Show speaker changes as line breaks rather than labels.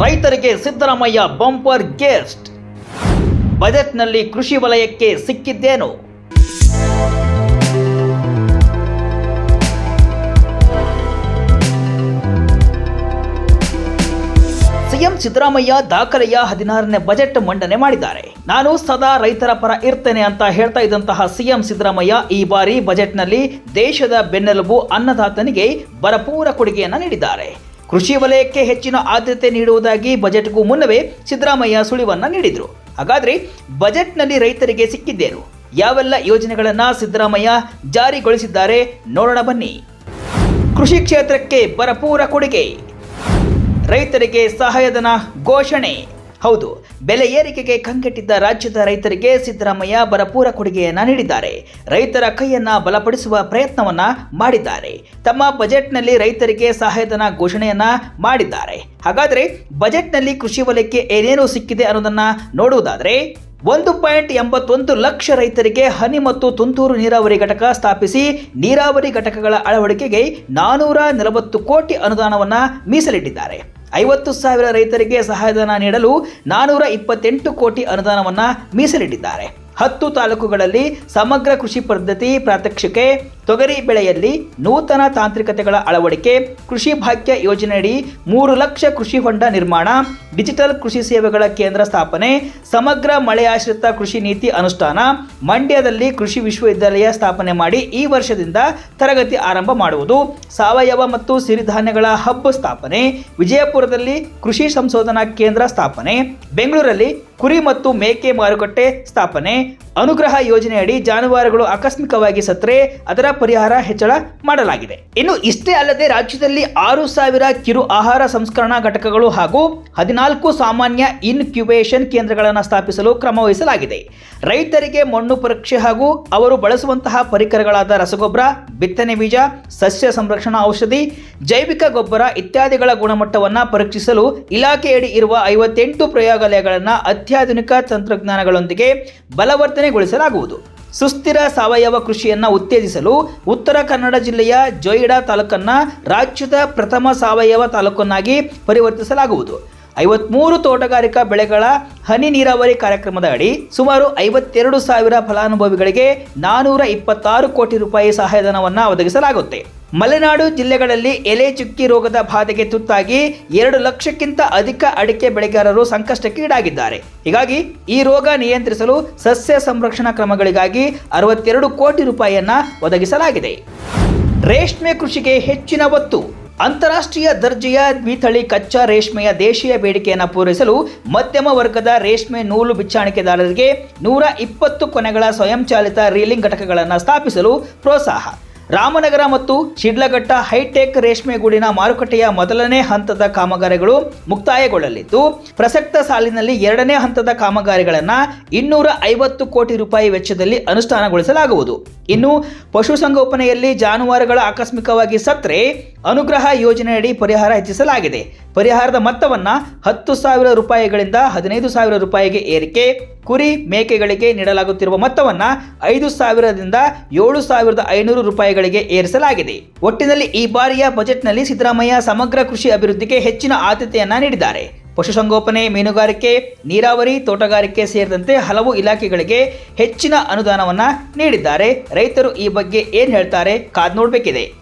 ರೈತರಿಗೆ Siddaramaiah bumper guest. ಬಜೆಟ್ನಲ್ಲಿ ಕೃಷಿ ವಲಯಕ್ಕೆ ಸಿಕ್ಕಿದ್ದೇನು? ಸಿಎಂ ಸಿದ್ದರಾಮಯ್ಯ ದಾಖಲೆಯ ಹದಿನಾರನೇ ಬಜೆಟ್ ಮಂಡನೆ ಮಾಡಿದ್ದಾರೆ. ನಾನು ಸದಾ ರೈತರ ಪರ ಇರ್ತೇನೆ ಅಂತ ಹೇಳ್ತಾ ಇದ್ದಂತಹ ಸಿಎಂ ಸಿದ್ದರಾಮಯ್ಯ ಈ ಬಾರಿ ಬಜೆಟ್ನಲ್ಲಿ ದೇಶದ ಬೆನ್ನೆಲುಬು ಅನ್ನದಾತನಿಗೆ ಭರಪೂರ ಕೊಡುಗೆಯನ್ನು ನೀಡಿದ್ದಾರೆ. ಕೃಷಿ ವಲಯಕ್ಕೆ ಹೆಚ್ಚಿನ ಆದ್ಯತೆ ನೀಡುವುದಾಗಿ ಬಜೆಟ್ಗೂ ಮುನ್ನವೇ ಸಿದ್ದರಾಮಯ್ಯ ಸುಳಿವನ್ನ ನೀಡಿದರು. ಹಾಗಾದರೆ ಬಜೆಟ್ನಲ್ಲಿ ರೈತರಿಗೆ ಸಿಕ್ಕಿದ್ದೇನು? ಯಾವೆಲ್ಲ ಯೋಜನೆಗಳನ್ನು ಸಿದ್ದರಾಮಯ್ಯ ಜಾರಿಗೊಳಿಸಿದ್ದಾರೆ ನೋಡೋಣ ಬನ್ನಿ. ಕೃಷಿ ಕ್ಷೇತ್ರಕ್ಕೆ ಭರಪೂರ ಕೊಡುಗೆ. ರೈತರಿಗೆ ಸಹಾಯಧನ ಘೋಷಣೆ. ಹೌದು ಬೆಲೆ ಏರಿಕೆಗೆ ಕಂಗೆಟ್ಟಿದ್ದ ರಾಜ್ಯದ ರೈತರಿಗೆ ಸಿದ್ದರಾಮಯ್ಯ ಬರಪೂರ ಕೊಡುಗೆಯನ್ನ ನೀಡಿದ್ದಾರೆ. ರೈತರ ಕೈಯನ್ನ ಬಲಪಡಿಸುವ ಪ್ರಯತ್ನವನ್ನ ಮಾಡಿದ್ದಾರೆ. ತಮ್ಮ ಬಜೆಟ್ನಲ್ಲಿ ರೈತರಿಗೆ ಸಹಾಯಧನ ಘೋಷಣೆಯನ್ನ ಮಾಡಿದ್ದಾರೆ. ಹಾಗಾದರೆ ಬಜೆಟ್ನಲ್ಲಿ ಕೃಷಿ ವಲಯಕ್ಕೆ ಏನೇನು ಸಿಕ್ಕಿದೆ ಅನ್ನೋದನ್ನ ನೋಡುವುದಾದರೆ, ಒಂದು ಪಾಯಿಂಟ್ ಎಂಬತ್ತೊಂದು ಲಕ್ಷ ರೈತರಿಗೆ ಹನಿ ಮತ್ತು ತುಂತುರು ನೀರಾವರಿ ಘಟಕ ಸ್ಥಾಪಿಸಿ ನೀರಾವರಿ ಘಟಕಗಳ ಅಳವಡಿಕೆಗೆ ನಾನೂರ ನಲವತ್ತು ಕೋಟಿ ಅನುದಾನವನ್ನು ಮೀಸಲಿಟ್ಟಿದ್ದಾರೆ. ಐವತ್ತು ಸಾವಿರ ರೈತರಿಗೆ ಸಹಾಯಧನ ನೀಡಲು ನಾನೂರ ಇಪ್ಪತ್ತೆಂಟು ಕೋಟಿ ಅನುದಾನವನ್ನು ಮೀಸಲಿಟ್ಟಿದ್ದಾರೆ. ಹತ್ತು ತಾಲೂಕುಗಳಲ್ಲಿ ಸಮಗ್ರ ಕೃಷಿ ಪದ್ಧತಿ ಪ್ರಾತ್ಯಕ್ಷಿಕೆ ತೊಗರಿ ಬೆಳೆಯಲ್ಲಿ ನೂತನ ತಾಂತ್ರಿಕತೆಗಳ ಅಳವಡಿಕೆ, ಕೃಷಿ ಭಾಗ್ಯ ಯೋಜನೆಯಡಿ ಮೂರು ಲಕ್ಷ ಕೃಷಿ ಹೊಂಡ ನಿರ್ಮಾಣ, ಡಿಜಿಟಲ್ ಕೃಷಿ ಸೇವೆಗಳ ಕೇಂದ್ರ ಸ್ಥಾಪನೆ, ಸಮಗ್ರ ಮಳೆಯಾಶ್ರಿತ ಕೃಷಿ ನೀತಿ ಅನುಷ್ಠಾನ, ಮಂಡ್ಯದಲ್ಲಿ ಕೃಷಿ ವಿಶ್ವವಿದ್ಯಾಲಯ ಸ್ಥಾಪನೆ ಮಾಡಿ ಈ ವರ್ಷದಿಂದ ತರಗತಿ ಆರಂಭ ಮಾಡುವುದು, ಸಾವಯವ ಮತ್ತು ಸಿರಿಧಾನ್ಯಗಳ ಹಬ್ ಸ್ಥಾಪನೆ, ವಿಜಯಪುರದಲ್ಲಿ ಕೃಷಿ ಸಂಶೋಧನಾ ಕೇಂದ್ರ ಸ್ಥಾಪನೆ, ಬೆಂಗಳೂರಲ್ಲಿ ಕುರಿ ಮತ್ತು ಮೇಕೆ ಮಾರುಕಟ್ಟೆ ಸ್ಥಾಪನೆ ಅನುಗ್ರಹ ಯೋಜನೆಯಡಿ ಜಾನುವಾರುಗಳು ಆಕಸ್ಮಿಕವಾಗಿ ಸತ್ತರೆ, ಅದರ ಪರಿಹಾರ ಹೆಚ್ಚಳ ಮಾಡಲಾಗಿದೆ. ಇನ್ನು ಇಷ್ಟೇ ಅಲ್ಲದೆ ರಾಜ್ಯದಲ್ಲಿ ಆರು ಸಾವಿರ ಕಿರು ಆಹಾರ ಸಂಸ್ಕರಣಾ ಘಟಕಗಳು ಹಾಗೂ ಹದಿನಾಲ್ಕು ಸಾಮಾನ್ಯ ಇನ್ಕ್ಯುಬೇಷನ್ ಕೇಂದ್ರಗಳನ್ನು ಸ್ಥಾಪಿಸಲು ಕ್ರಮ ವಹಿಸಲಾಗಿದೆ. ರೈತರಿಗೆ ಮಣ್ಣು ಪರೀಕ್ಷೆ ಹಾಗೂ ಅವರು ಬಳಸುವಂತಹ ಪರಿಕರಗಳಾದ ರಸಗೊಬ್ಬರ, ಬಿತ್ತನೆ ಬೀಜ, ಸಸ್ಯ ಸಂರಕ್ಷಣಾ ಔಷಧಿ, ಜೈವಿಕ ಗೊಬ್ಬರ ಇತ್ಯಾದಿಗಳ ಗುಣಮಟ್ಟವನ್ನು ಪರೀಕ್ಷಿಸಲು ಇಲಾಖೆಯಡಿ ಇರುವ ಐವತ್ತೆಂಟು ಪ್ರಯೋಗಾಲಯಗಳನ್ನು ಅತ್ಯಾಧುನಿಕ ತಂತ್ರಜ್ಞಾನಗಳೊಂದಿಗೆ ಬಲವರ್ಧನೆಗೊಳಿಸಲಾಗುವುದು ಸುಸ್ಥಿರ ಸಾವಯವ ಕೃಷಿಯನ್ನು ಉತ್ತೇಜಿಸಲು ಉತ್ತರ ಕನ್ನಡ ಜಿಲ್ಲೆಯ ಜೊಯಿಡಾ ತಾಲೂಕನ್ನು ರಾಜ್ಯದ ಪ್ರಥಮ ಸಾವಯವ ತಾಲೂಕನ್ನಾಗಿ ಪರಿವರ್ತಿಸಲಾಗುವುದು. ಐವತ್ಮೂರು ತೋಟಗಾರಿಕಾ ಬೆಳೆಗಳ ಹನಿ ನೀರಾವರಿ ಕಾರ್ಯಕ್ರಮದ ಅಡಿ ಸುಮಾರು ಐವತ್ತೆರಡು ಸಾವಿರ ಫಲಾನುಭವಿಗಳಿಗೆ ನಾನೂರ ಇಪ್ಪತ್ತಾರು ಕೋಟಿ ರೂಪಾಯಿ ಸಹಾಯಧನವನ್ನು ಒದಗಿಸಲಾಗುತ್ತೆ. ಮಲೆನಾಡು ಜಿಲ್ಲೆಗಳಲ್ಲಿ ಎಲೆ ಚುಕ್ಕಿ ರೋಗದ ಬಾಧೆಗೆ ತುತ್ತಾಗಿ ಎರಡು ಲಕ್ಷಕ್ಕಿಂತ ಅಧಿಕ ಅಡಿಕೆ ಬೆಳೆಗಾರರು ಸಂಕಷ್ಟಕ್ಕೆ ಈಡಾಗಿದ್ದಾರೆ. ಹೀಗಾಗಿ ಈ ರೋಗ ನಿಯಂತ್ರಿಸಲು ಸಸ್ಯ ಸಂರಕ್ಷಣಾ ಕ್ರಮಗಳಿಗಾಗಿ ಅರವತ್ತೆರಡು ಕೋಟಿ ರೂಪಾಯಿಯನ್ನ ಒದಗಿಸಲಾಗಿದೆ. ರೇಷ್ಮೆ ಕೃಷಿಗೆ ಹೆಚ್ಚಿನ ಒತ್ತು. ಅಂತಾರಾಷ್ಟ್ರೀಯ ದರ್ಜೆಯ ದ್ವಿತಳಿ ಕಚ್ಚಾ ರೇಷ್ಮೆಯ ದೇಶೀಯ ಬೇಡಿಕೆಯನ್ನು ಪೂರೈಸಲು ಮಧ್ಯಮ ವರ್ಗದ ರೇಷ್ಮೆ ನೂಲು ಬಿಚ್ಚಾಣಿಕೆದಾರರಿಗೆ ನೂರ ಇಪ್ಪತ್ತು ಕೊನೆಗಳ ಸ್ವಯಂಚಾಲಿತ ರೀಲಿಂಗ್ ಘಟಕಗಳನ್ನು ಸ್ಥಾಪಿಸಲು ಪ್ರೋತ್ಸಾಹ. ರಾಮನಗರ ಮತ್ತು ಶಿಡ್ಲಘಟ್ಟ ಹೈಟೆಕ್ ರೇಷ್ಮೆ ಗೂಡಿನ ಮಾರುಕಟ್ಟೆಯ ಮೊದಲನೇ ಹಂತದ ಕಾಮಗಾರಿಗಳು ಮುಕ್ತಾಯಗೊಳ್ಳಲಿದ್ದು, ಪ್ರಸಕ್ತ ಸಾಲಿನಲ್ಲಿ ಎರಡನೇ ಹಂತದ ಕಾಮಗಾರಿಗಳನ್ನು ಇನ್ನೂರ ಐವತ್ತು ಕೋಟಿ ರೂಪಾಯಿ ವೆಚ್ಚದಲ್ಲಿ ಅನುಷ್ಠಾನಗೊಳಿಸಲಾಗುವುದು. ಇನ್ನು ಪಶುಸಂಗೋಪನೆಯಲ್ಲಿ ಜಾನುವಾರುಗಳ ಆಕಸ್ಮಿಕವಾಗಿ ಸತ್ರೆ ಅನುಗ್ರಹ ಯೋಜನೆಯಡಿ ಪರಿಹಾರ ಹೆಚ್ಚಿಸಲಾಗಿದೆ. ಪರಿಹಾರದ ಮೊತ್ತವನ್ನ ಹತ್ತು ಸಾವಿರ ರೂಪಾಯಿಗಳಿಂದ ಹದಿನೈದು ಸಾವಿರ ರೂಪಾಯಿಗೆ ಏರಿಕೆ, ಕುರಿ ಮೇಕೆಗಳಿಗೆ ನೀಡಲಾಗುತ್ತಿರುವ ಮೊತ್ತವನ್ನು ಐದು ಸಾವಿರದಿಂದ ಏಳು ಸಾವಿರದ ಐನೂರು ರೂಪಾಯಿಗಳಿಗೆ ಏರಿಸಲಾಗಿದೆ. ಒಟ್ಟಿನಲ್ಲಿ ಈ ಬಾರಿಯ ಬಜೆಟ್ನಲ್ಲಿ ಸಿದ್ದರಾಮಯ್ಯ ಸಮಗ್ರ ಕೃಷಿ ಅಭಿವೃದ್ಧಿಗೆ ಹೆಚ್ಚಿನ ಆದ್ಯತೆಯನ್ನ ನೀಡಿದ್ದಾರೆ. ಪಶುಸಂಗೋಪನೆ, ಮೀನುಗಾರಿಕೆ, ನೀರಾವರಿ, ತೋಟಗಾರಿಕೆ ಸೇರಿದಂತೆ ಹಲವು ಇಲಾಖೆಗಳಿಗೆ ಹೆಚ್ಚಿನ ಅನುದಾನವನ್ನ ನೀಡಿದ್ದಾರೆ. ರೈತರು ಈ ಬಗ್ಗೆ ಏನ್ ಹೇಳ್ತಾರೆ ಕಾದ್ ನೋಡಬೇಕಿದೆ.